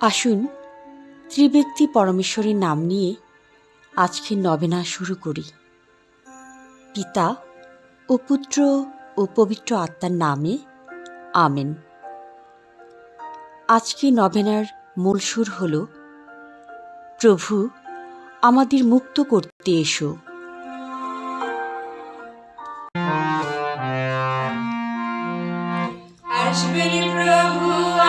আসুন, ত্রিব্যক্তি পরমেশ্বরের নাম নিয়ে আজকের নবেনা শুরু করি। পিতা ও পুত্র ও পবিত্র আত্মার নামে, আমেন। আজকে নবেনার মূল সুর হল, প্রভু, আমাদের মুক্ত করতে এসো। প্রভু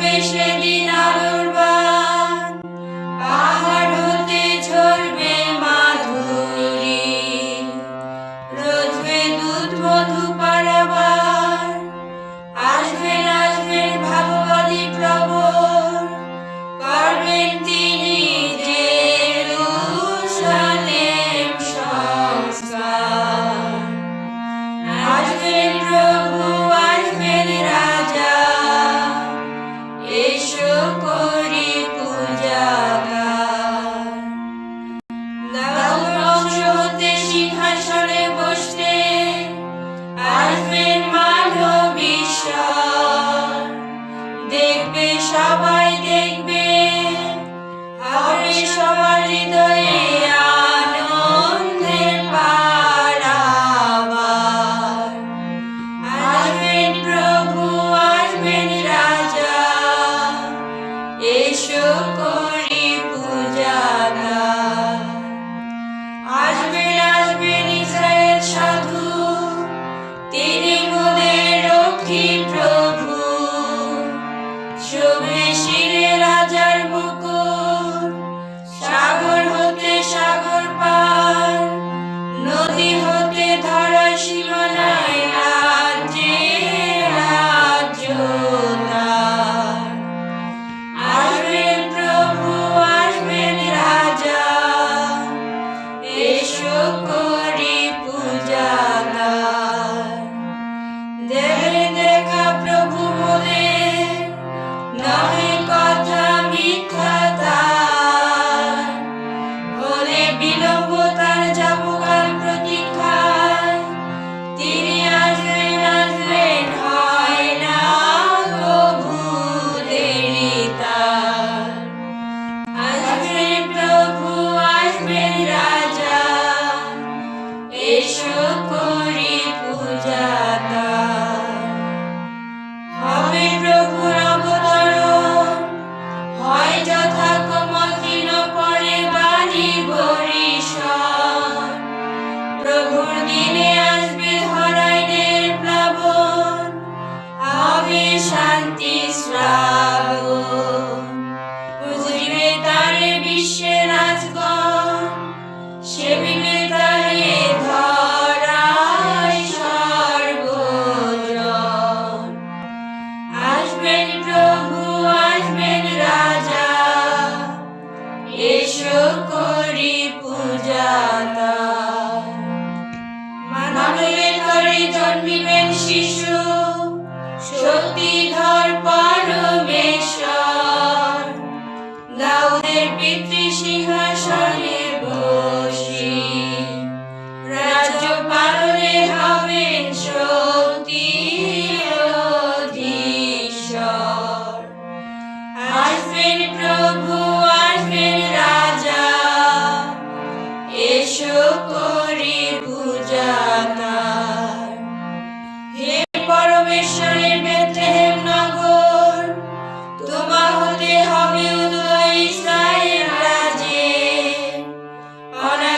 থাকবে সেদিন দেখবে সবাই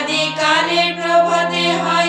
প্রভাতে কালে প্রভাতে হয়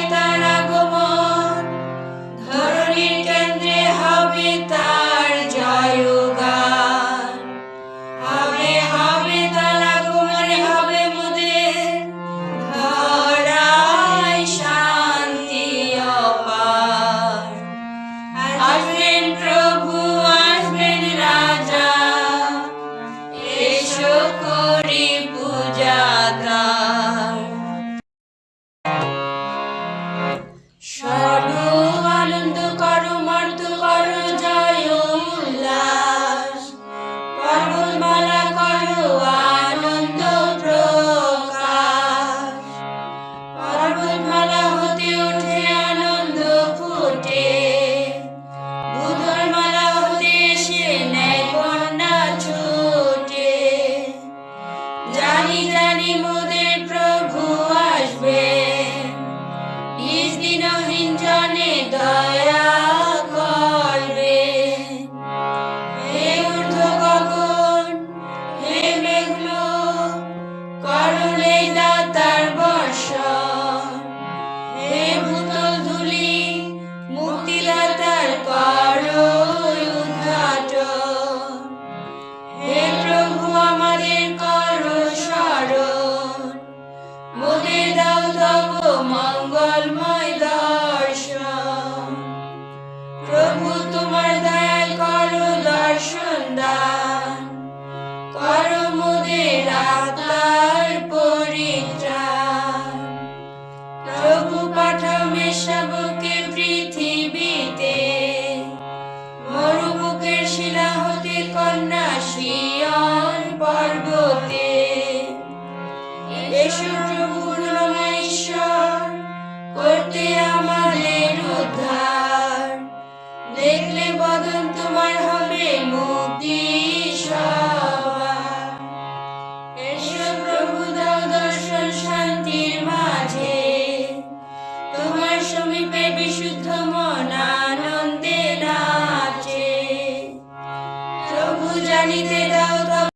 জানিতে দাও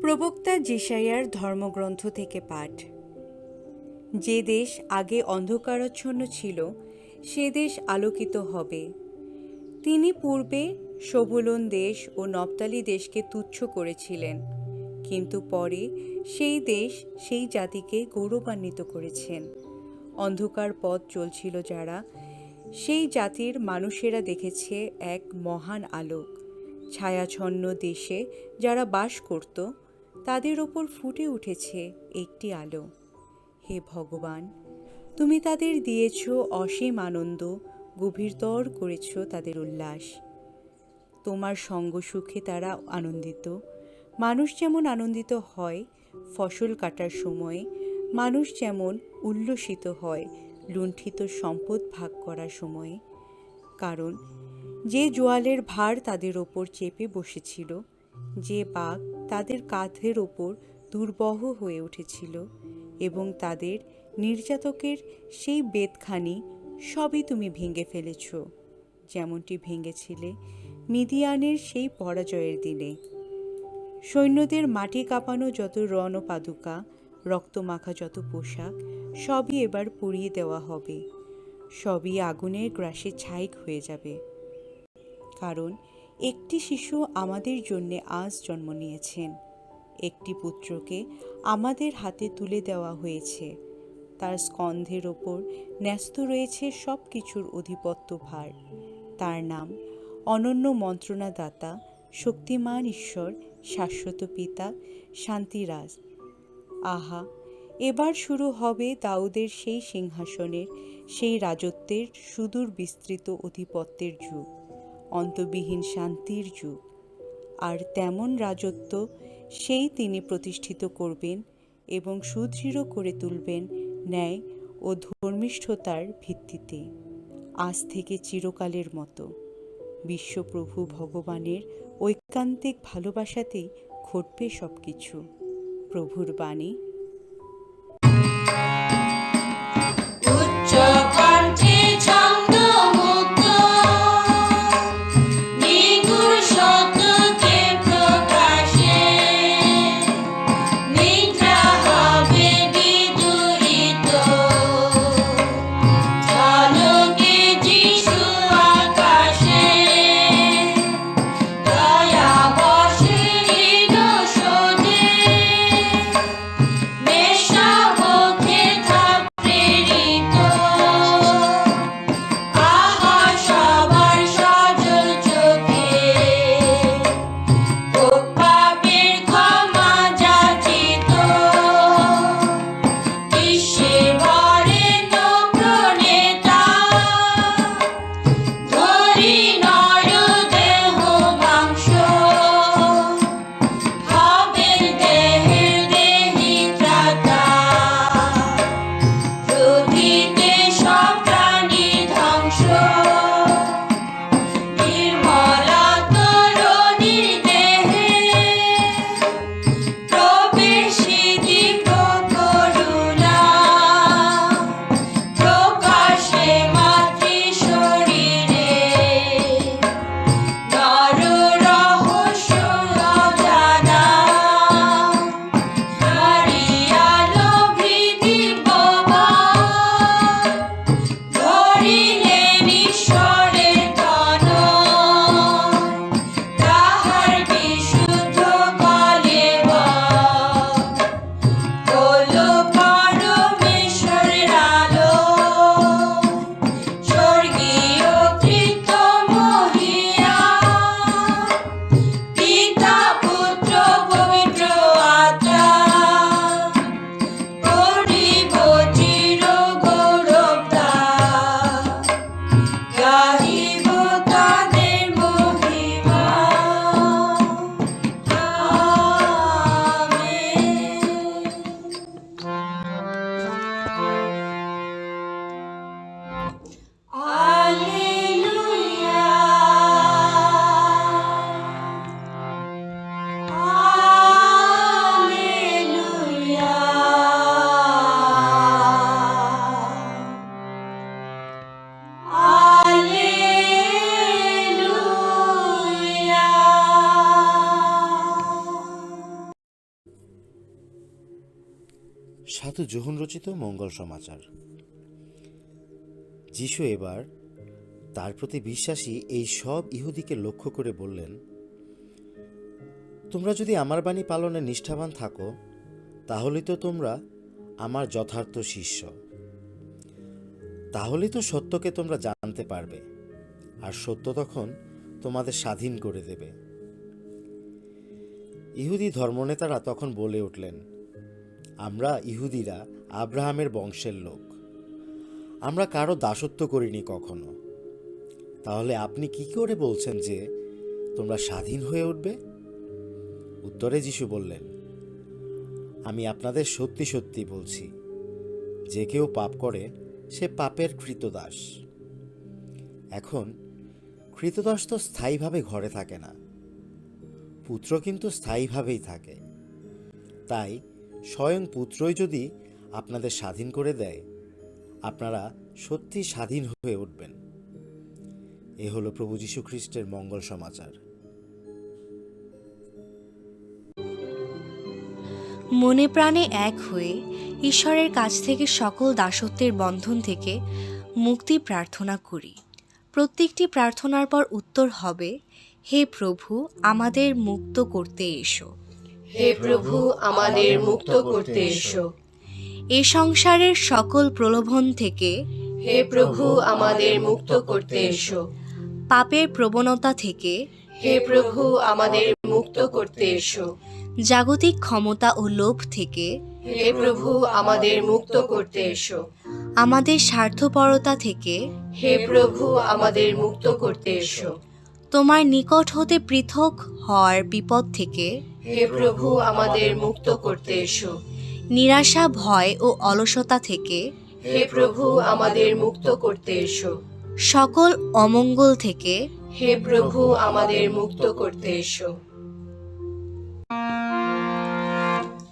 প্রবক্তা যেসাইয়ার ধর্মগ্রন্থ থেকে পাঠ। যে দেশ আগে অন্ধকারাচ্ছন্ন ছিল, সে দেশ আলোকিত হবে। তিনি পূর্বে সবুলন দেশ ও নবতালি দেশকে তুচ্ছ করেছিলেন, কিন্তু পরে সেই দেশ সেই জাতিকে গৌরবান্বিত করেছেন। অন্ধকার পথ চলছিল যারা সেই জাতির মানুষেরা দেখেছে এক মহান আলোক। ছায়াছন্ন দেশে যারা বাস করত, তাদের ওপর ফুটে উঠেছে একটি আলো। হে ভগবান, তুমি তাদের দিয়েছ অসীম আনন্দ, গভীরতর করেছ তাদের উল্লাস। তোমার সঙ্গ সুখে তারা আনন্দিত। মানুষ যেমন আনন্দিত হয়, ফসল কাটার সময় মানুষ যেমন উল্লসিত হয় লুণ্ঠিত সম্পদ ভাগ করার সময়ে, কারণ যে জোয়ালের ভার তাদের ওপর চেপে বসেছিল, যে বাঘ তাদের কাঁধের ওপর দুর্বহ হয়ে উঠেছিল এবং তাদের নির্যাতকের সেই বেদখানি সবই তুমি ভেঙে ফেলেছ, যেমনটি ভেঙেছিলে মিদিয়ানের সেই পরাজয়ের দিনে। সৈন্যদের মাটি কাঁপানো যত রণ পাদুকা রক্তমাখা যত পোশাক সবই এবার পুড়িয়ে দেওয়া হবে। সবই আগুনের গ্রাসে ছাইক হয়ে যাবে। কারণ একটি শিশু আমাদের জন্যে আজ জন্ম নিয়েছেন। একটি পুত্রকে আমাদের হাতে তুলে দেওয়া হয়েছে। তার স্কন্ধের ওপর ন্যস্ত রয়েছে সব কিছুর অধিপত্য ভার। তার নাম অনন্য মন্ত্রণাদাতা, শক্তিমান ঈশ্বর, শাশ্বত পিতা, শান্তিরাজ। আহা এবার শুরু হবে দাউদের সেই সিংহাসনের, সেই রাজত্বের সুদূর বিস্তৃত অধিপত্যের যুগ, অন্তবিহীন শান্তির যুগ। আর তেমন রাজত্ব সেই তিনি প্রতিষ্ঠিত করবেন এবং সুদৃঢ় করে তুলবেন ন্যায় ও ধর্মিষ্ঠতার ভিত্তিতে, আজ থেকে চিরকালের মতো। বিশ্বপ্রভু ভগবানের ঐকান্তিক ভালোবাসাতেই ঘটবে সব কিছু প্রভুর বাণী জোহন রচিত মঙ্গল সমাচার। যিশু এবার তার প্রতি বিশ্বাসী এই সব ইহুদিকে লক্ষ্য করে বললেন, তোমরা যদি আমার বাণী পালনে নিষ্ঠাবান থাকো তাহলে তো তোমরা আমার যথার্থ শিষ্য। তাহলে তো সত্যকে তোমরা জানতে পারবে, আর সত্য তখন তোমাদের স্বাধীন করে দেবে। ইহুদি ধর্মনেতারা তখন বলে উঠলেন আমরা ইহুদিরা আব্রাহামের বংশের লোক। আমরা কারও দাসত্ব করিনি কখনো। তাহলে আপনি কি করে বলছেন যে তোমরা স্বাধীন হয়ে উঠবে? উত্তরে যিশু বললেন, আমি আপনাদের সত্যি সত্যি বলছি, যে কেউ পাপ করে, সে পাপের কৃতদাস। এখন কৃতদাস তো স্থায়ীভাবে ঘরে থাকে না। পুত্র কিন্তু স্থায়ীভাবেই থাকে। তাই স্বয়ং পুত্রই যদি আপনাদের স্বাধীন করে দেয়, আপনারা সত্যি স্বাধীন হয়ে উঠবেন। এ হলো প্রভু যীশু খ্রিস্টের মঙ্গল সমাচার। মনে প্রাণে এক হয়ে ঈশ্বরের কাছ থেকে সকল দাসত্বের বন্ধন থেকে মুক্তি প্রার্থনা করি। প্রত্যেকটি প্রার্থনার পর উত্তর হবে, হে প্রভু, আমাদের মুক্ত করতে এসো। হে প্রভু আমাদের মুক্ত করতে এসো। এ সংসারের সকল প্রলোভন থেকে হে প্রভু আমাদের মুক্ত করতে এসো। পাপের প্রবণতা থেকে হে প্রভু আমাদের মুক্ত করতে এসো। জাগতিক ক্ষমতা ও লোভ থেকে হে প্রভু আমাদের মুক্ত করতে এসো। আমাদের স্বার্থপরতা থেকে হে প্রভু আমাদের মুক্ত করতে এসো। তোমার নিকট হতে পৃথক হওয়ার বিপদ থেকে হে প্রভু আমাদের মুক্ত করতে এসো। নিরাশা ভয় ও অলসতা থেকে হে প্রভু আমাদের মুক্ত করতে এসো। সকল অমঙ্গল থেকে হে প্রভু আমাদের মুক্ত করতে এসো।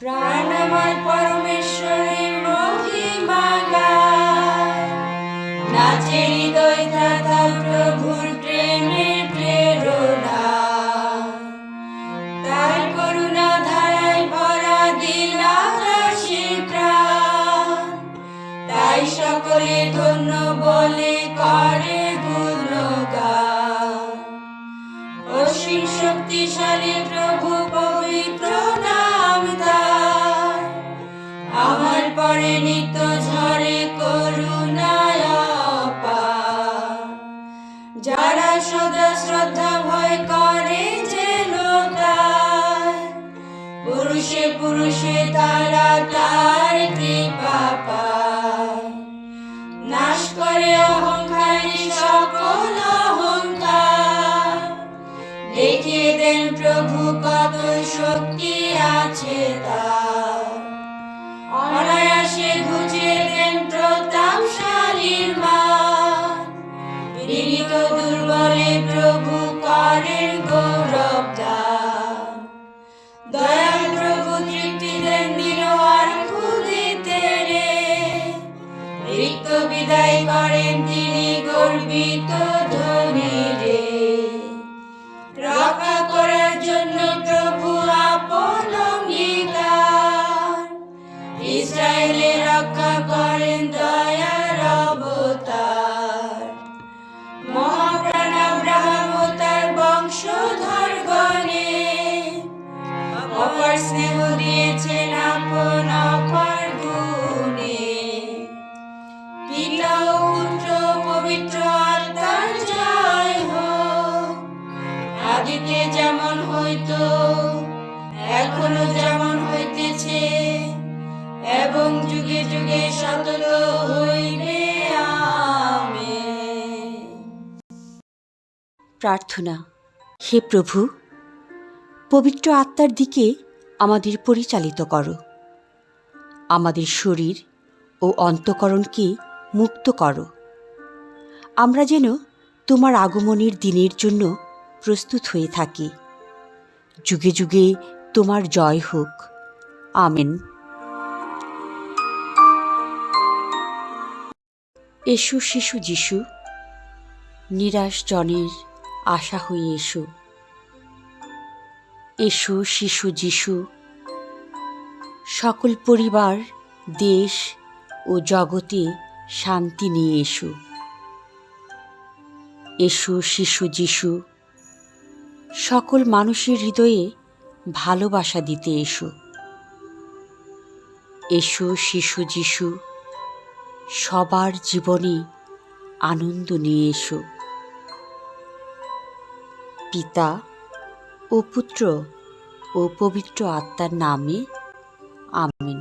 প্রাণময় পরমেশ্বরের মহিমা গায় নাচে হৃদয় দাতা প্রভুর সকলে ধন্য বলে করে গুণগান। অসীম শক্তিশালী প্রভু পবিত্র নাম তার। আমার পরে নিত্য ঝরে করুণায়। যারা সদা শ্রদ্ধা ভয় করে তার। পুরুষে পুরুষে তারা তার কৃপা পায়। করে অহংকারী সকল অহংকার। দেখিয়ে দেন প্রভু কত শক্তি আছে তা অনায়াসে প্রার্থনা। হে প্রভু, পবিত্র আত্মার দিকে আমাদের পরিচালিত করো। আমাদের শরীর ও অন্তকরণকে মুক্ত করো। আমরা যেন তোমার আগমনের দিনের জন্য প্রস্তুত হয়ে থাকি। যুগে যুগে তোমার জয় হোক। আমেন। এসো শিশু যিশু নিরাশ জনের আশা হয়ে এসো। এসো শিশু যিশু। সকল পরিবার, দেশ ও জগতে শান্তি নিয়ে এসো। এসু শিশু যিশু। সকল মানুষের হৃদয়ে ভালোবাসা দিতে এসো। এসো শিশু যিশু। সবার জীবনে আনন্দ নিয়ে এসো। পিতা ও পুত্র ও পবিত্র আত্মার নামে আমেন।